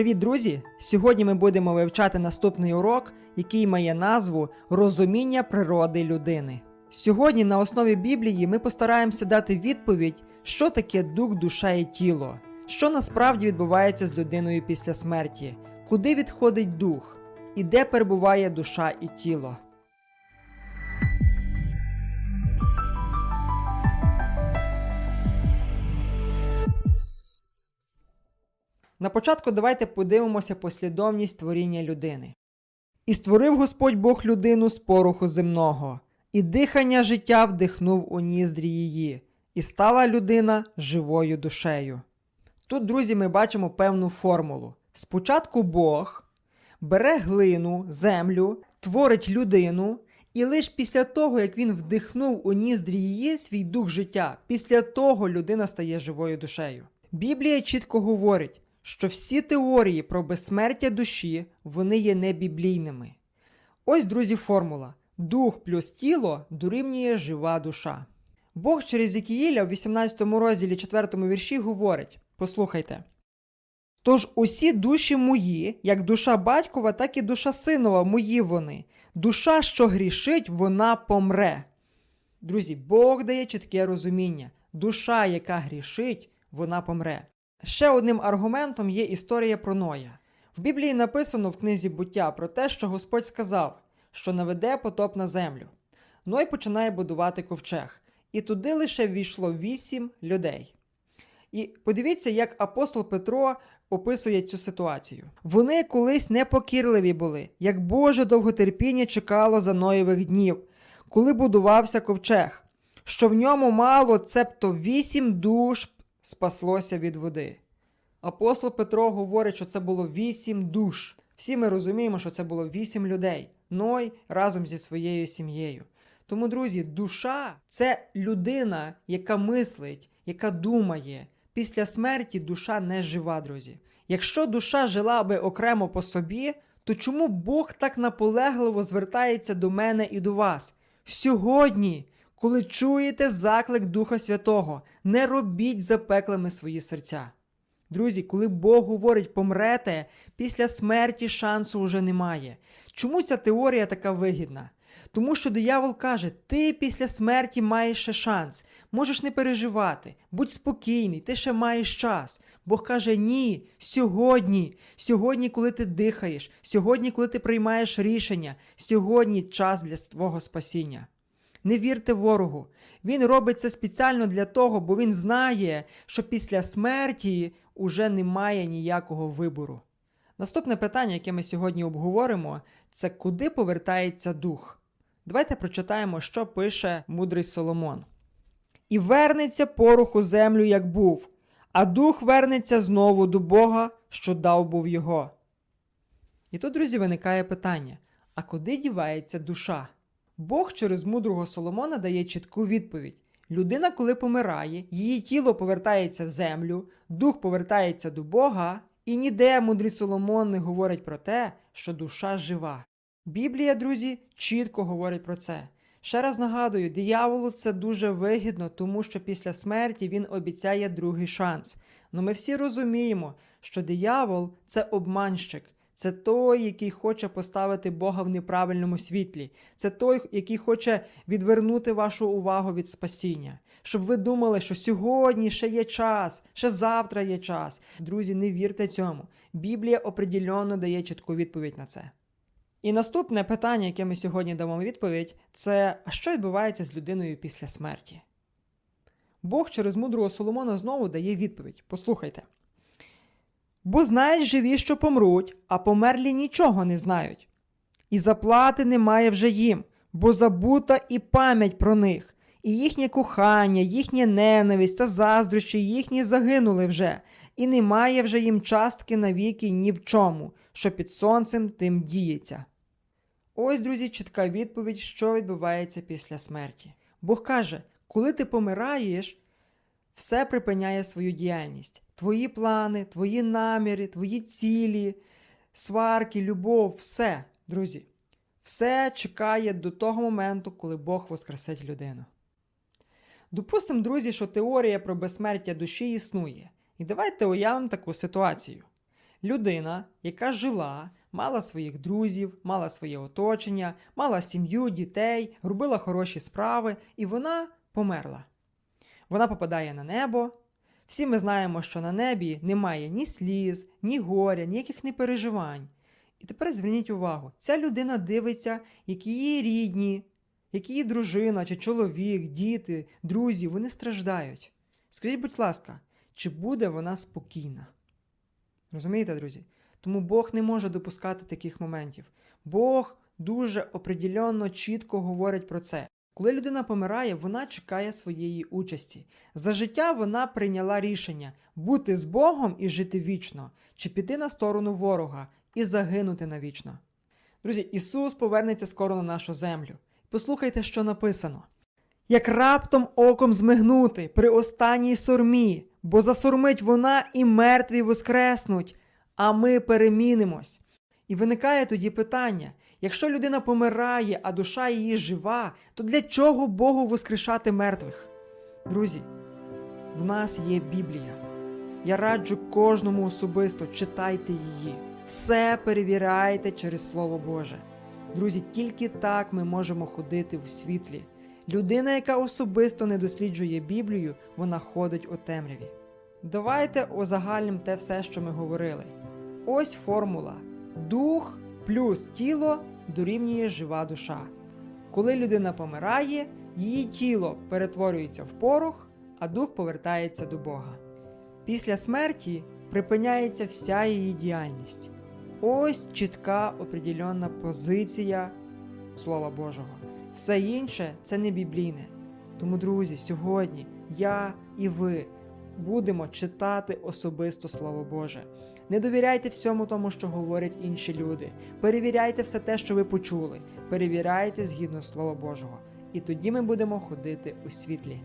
Привіт, друзі! Сьогодні ми будемо вивчати наступний урок, який має назву Розуміння природи людини. Сьогодні на основі Біблії ми постараємося дати відповідь, що таке дух, душа і тіло, що насправді відбувається з людиною після смерті, куди відходить дух, і де перебуває душа і тіло. На початку давайте подивимося послідовність творіння людини. І створив Господь Бог людину з пороху земного, і дихання життя вдихнув у ніздрі її, і стала людина живою душею. Тут, друзі, ми бачимо певну формулу. Спочатку Бог бере глину, землю, творить людину, і лише після того, як він вдихнув у ніздрі її свій дух життя, після того людина стає живою душею. Біблія чітко говорить, що всі теорії про безсмертя душі вони є небіблійними. Ось, друзі, формула: дух плюс тіло дорівнює жива душа. Бог через Ікіїля в 18 розділі 4 вірші говорить: послухайте. Тож усі душі мої, як душа батькова, так і душа синова, мої вони. Душа, що грішить, вона помре. Друзі, Бог дає чітке розуміння. Душа, яка грішить, вона помре. Ще одним аргументом є історія про Ноя. В Біблії написано в книзі буття про те, що Господь сказав, що наведе потоп на землю. Ной починає будувати ковчег, і туди лише ввійшло вісім людей. І подивіться, як апостол Петро описує цю ситуацію. Вони колись непокірливі були, як Боже довготерпіння чекало за Ноєвих днів, коли будувався ковчег, що в ньому мало, цебто вісім душ спаслося від води. Апостол Петро говорить, що це було вісім душ. Всі ми розуміємо, що це було вісім людей. Ной разом зі своєю сім'єю. Тому, друзі, душа це людина, яка мислить, яка думає. Після смерті душа не жива, друзі. Якщо душа жила би окремо по собі, то чому Бог так наполегливо звертається до мене і до вас? Сьогодні, коли чуєте заклик Духа Святого, не робіть запеклими свої серця. Друзі, коли Бог говорить помрете, після смерті шансу вже немає. Чому ця теорія така вигідна? Тому що диявол каже, ти після смерті маєш ще шанс, можеш не переживати, будь спокійний, ти ще маєш час. Бог каже, ні, сьогодні, сьогодні, коли ти дихаєш, сьогодні, коли ти приймаєш рішення, сьогодні час для твого спасіння. Не вірте ворогу. Він робить це спеціально для того, бо він знає, що після смерті уже немає ніякого вибору. Наступне питання, яке ми сьогодні обговоримо, це куди повертається дух. Давайте прочитаємо, що пише мудрий Соломон. І вернеться порох у землю, як був, а дух вернеться знову до Бога, що дав був його. І тут, друзі, виникає питання: а куди дівається душа? Бог через мудрого Соломона дає чітку відповідь: людина, коли помирає, її тіло повертається в землю, дух повертається до Бога, і ніде мудрий Соломон не говорить про те, що душа жива. Біблія, друзі, чітко говорить про це. Ще раз нагадую, дияволу це дуже вигідно, тому що після смерті він обіцяє другий шанс. Ну ми всі розуміємо, що диявол це обманщик. Це той, який хоче поставити Бога в неправильному світлі. Це той, який хоче відвернути вашу увагу від спасіння. Щоб ви думали, що сьогодні ще є час, ще завтра є час. Друзі, не вірте цьому. Біблія определенно дає чітку відповідь на це. І наступне питання, яке ми сьогодні дамо відповідь, це а що відбувається з людиною після смерті? Бог через мудрого Соломона знову дає відповідь. Послухайте. Бо знають живі, що помруть, а померлі нічого не знають. І заплати немає вже їм, бо забута і пам'ять про них, і їхнє кохання, їхня ненависть та заздрощі їхні загинули вже, і немає вже їм частки навіки ні в чому, що під сонцем тим діється. Ось, друзі, чітка відповідь, що відбувається після смерті. Бог каже, коли ти помираєш, все припиняє свою діяльність. Твої плани, твої наміри, твої цілі, сварки, любов, все, друзі, все чекає до того моменту, коли Бог воскресить людину. Допустимо, друзі, що теорія про безсмертя душі існує. І давайте уявимо таку ситуацію. Людина, яка жила, мала своїх друзів, мала своє оточення, мала сім'ю, дітей, робила хороші справи, і вона померла. Вона попадає на небо. Всі ми знаємо, що на небі немає ні сліз, ні горя, ніяких не переживань. І тепер зверніть увагу, ця людина дивиться, які її рідні, які її дружина чи чоловік, діти, друзі, вони страждають. Скажіть, будь ласка, чи буде вона спокійна? Розумієте, друзі? Тому Бог не може допускати таких моментів. Бог дуже определенно чітко говорить про це. Коли людина помирає, вона чекає своєї участі. За життя вона прийняла рішення бути з Богом і жити вічно, чи піти на сторону ворога і загинути навічно. Друзі, Ісус повернеться скоро на нашу землю. Послухайте, що написано. Як раптом оком змигнути при останній сормі, бо засормить вона і мертві воскреснуть, а ми перемінимось. І виникає тоді питання: якщо людина помирає, а душа її жива, то для чого Богу воскрешати мертвих? Друзі, в нас є Біблія. Я раджу кожному особисто читайте її. Все перевіряйте через Слово Боже. Друзі, тільки так ми можемо ходити в світлі. Людина, яка особисто не досліджує Біблію, вона ходить у темряві. Давайте узагальним те все, що ми говорили. Ось формула: дух плюс тіло дорівнює жива душа. Коли людина помирає, її тіло перетворюється в порох, а дух повертається до Бога. Після смерті припиняється вся її діяльність. Ось чітка определенна позиція Слова Божого. Все інше це не біблійне. Тому, друзі, сьогодні я і ви будемо читати особисто Слово Боже. Не довіряйте всьому тому, що говорять інші люди. Перевіряйте все те, що ви почули. Перевіряйте згідно Слова Божого. І тоді ми будемо ходити у світлі.